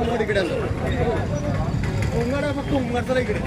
മുങ്ങോട്ട് കിടന്നു ഉങ്ങടെ പക്ക ഉങ്ങടത്തിലേക്ക് ഇടും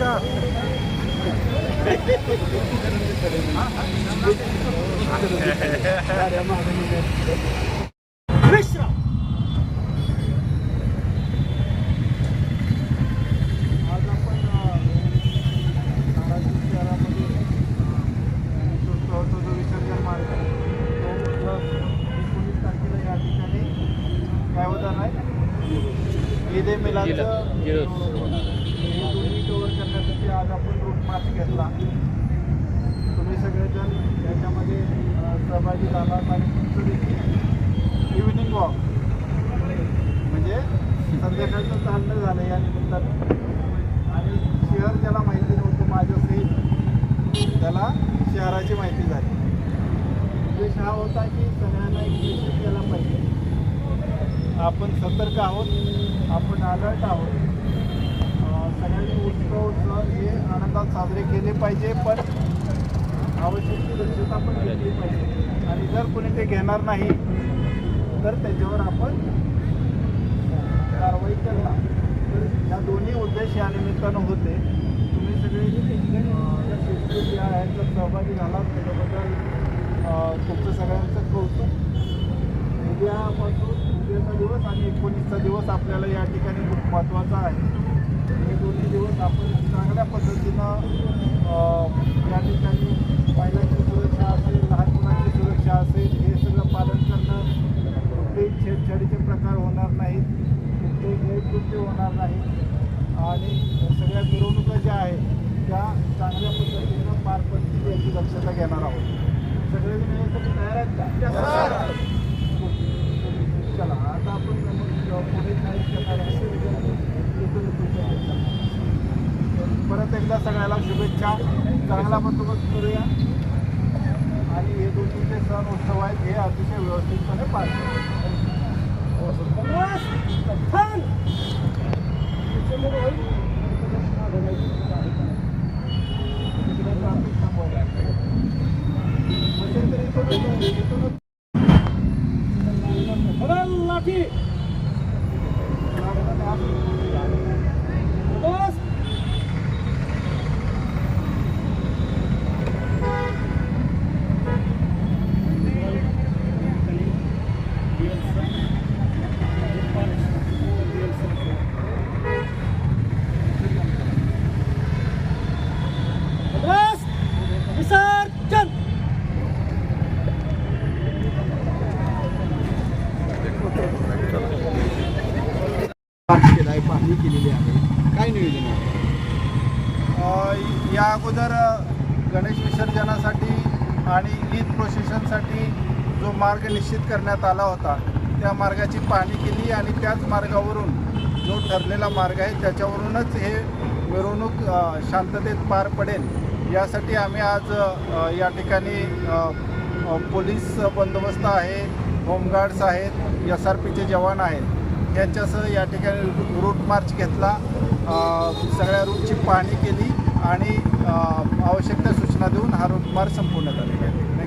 का विश्राम आज आपण धाराशिव शहरामध्ये होतो जो विसर्जन मार्ग तो एकोणीस तारखेला या ठिकाणी काय होणार आहे ईद ए आपण रूट मार्च घेतला. तुम्ही सगळेजण याच्यामध्ये सहभागी झालात आणि तुमचं देखील इव्हिनिंग वॉक म्हणजे संध्याकाळचं चालणं झालं या निमित्तानं. आणि शहर ज्याला माहिती नव्हतं माझं सहित त्याला शहराची माहिती झाली. उद्देश हा होता की सगळ्यांना एक निश्चित केला पाहिजे. आपण सतर्क आहोत आपण अलर्ट आहोत. सगळ्यांनी उत्सव सण हे आनंदात साजरे केले पाहिजे पण आवश्यक ती दक्षता पण घेतली पाहिजे. आणि जर कोणी ते घेणार नाही तर त्याच्यावर आपण कारवाई करणार. तर या दोन्ही उद्देश या निमित्तानं होते. तुम्ही सगळे शेतकरी या शेतकरी या सहभागी झाला त्याच्याबद्दल तुमचं सगळ्यांचं कौतुक. उद्यापासून उद्याचा दिवस आणि एकोणीसचा दिवस आपल्याला या ठिकाणी खूप महत्त्वाचा आहे. चांगल्या पद्धतीनं या ठिकाणी महिलांची सुरक्षा असेल लहान मुलांची सुरक्षा असेल हे सगळं पालन करणं कुठलेही छेडछाडीचे प्रकार होणार नाहीत. कुठलेही गैरकृत्य होणार नाहीत. आणि सगळ्या मिरवणुका ज्या आहेत त्या चांगल्या पद्धतीनं पार पडतील याची दक्षता घेणार आहोत. सगळेजण यासाठी तयार आहेत का? चला आता आपण पुढे इथून इथून करणार. परत एकदा सगळ्याला शुभेच्छा. चांगला बंदोबस्त करूया. आणि हे दोन जे सण उत्सव आहेत हे अतिशय व्यवस्थितपणे पार Thank you बस विसर्जन केला आहे पाहणी केलेली आहे काय नियोजन आहे या अगोदर गणेश विसर्जनासाठी आणि ईद प्रोसेशनसाठी जो मार्ग निश्चित करण्यात आला होता त्या मार्गाची पाहणी केली आणि त्याच मार्गावरून जो ठरलेला मार्ग आहे त्याच्यावरूनच हे मिरवणूक शांततेत पार पडेल. यासाठी आम्ही आज या ठिकाणी पोलीस बंदोबस्त आहे होमगार्ड्स आहेत एस आर पीचे जवान आहेत यांच्यासह या ठिकाणी रूट मार्च घेतला. सगळ्या रूटची पाहणी केली. आणि आवश्यक त्या सूचना देऊन हा रूट संपूर्ण झालेला आहे.